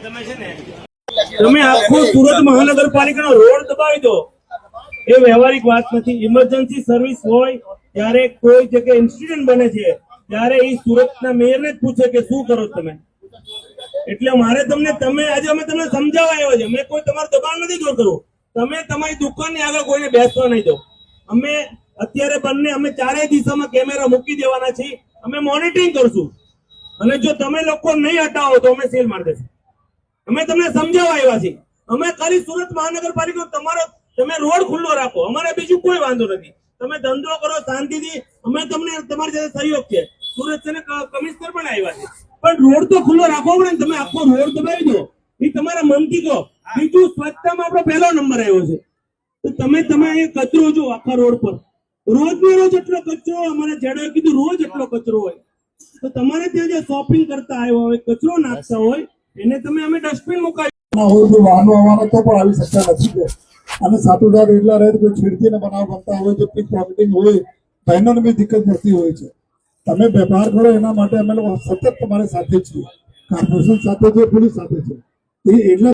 તમે છે ને તમે આખું સુરત મહાનગરપાલિકાનો રોડ દબાવી દો. એ વ્યવહારિક વાત નથી. ઇમરજન્સી સર્વિસ હોય ત્યારે કોઈ જગ્યાએ ઇન્સિડન્ટ બને છે ત્યારે એ સુરતના મેયરને જ પૂછે કે શું કરો તમે? એટલે મારે તમને તમે આજે અમે તમને સમજાવવા આવ્યો છે મેં કોઈ તમારું દબાણ નથી દૂર કરવું તમે તમારી દુકાનની આગળ કોઈને બેસવા નહીં દો. અમે અત્યારે બંને, અમે ચારેય દિશામાં કેમેરા મૂકી દેવાના છીએ. અમે મોનિટરિંગ કરશું. અને જો તમે લોકો નહીં હટાવો તો અમે સીલ મારી દેશું અમે તમને સમજાવવા આવ્યા છીએ. અમે ખાલી સુરત મહાનગરપાલિકા તમારો, તમે રોડ ખુલ્લો રાખો. અમારે બીજું કોઈ વાંધો નથી. તમે ધંધો કરો શાંતિથી. અમે તમને તમારી સાથે સહયોગ છે. સુરત છે ને કમિશનર પણ આવ્યા છે. પણ રોડ તો ખુલ્લો રાખવો પડે ને તમે આખો રોડ દબાવી દો. એ તમારા મનથી કહો. બીજું સ્વચ્છતામાં આપણો પહેલો નંબર આવ્યો છે. તો તમે તમે અહીંયા કચરો જો આખા રોડ પર. રોજ ને રોજ એટલો કચરો, અમારે જેડે કીધું રોજ એટલો કચરો હોય. તો તમારે ત્યાં જે શોપિંગ કરતા આવ્યો હોય, કચરો નાખતા હોય, એને તમે અમે ડસ્ટબિન મુકાવી. વાહનો આવવાના તો પણ આવી શકતા નથી અને સાથોસાથ એટલા રહે કોઈ છેડતીને બનાવ કરતા હોય તો પીક પોકેટિંગ હોય બહેનોને બી દિક્કત પડતી હોય છે. તમે વેપાર કરો એના માટે અમે લોકો સતત તમારી સાથે છીએ. કોર્પોરેશન સાથે છે પોલીસ સાથે છે એ એટલા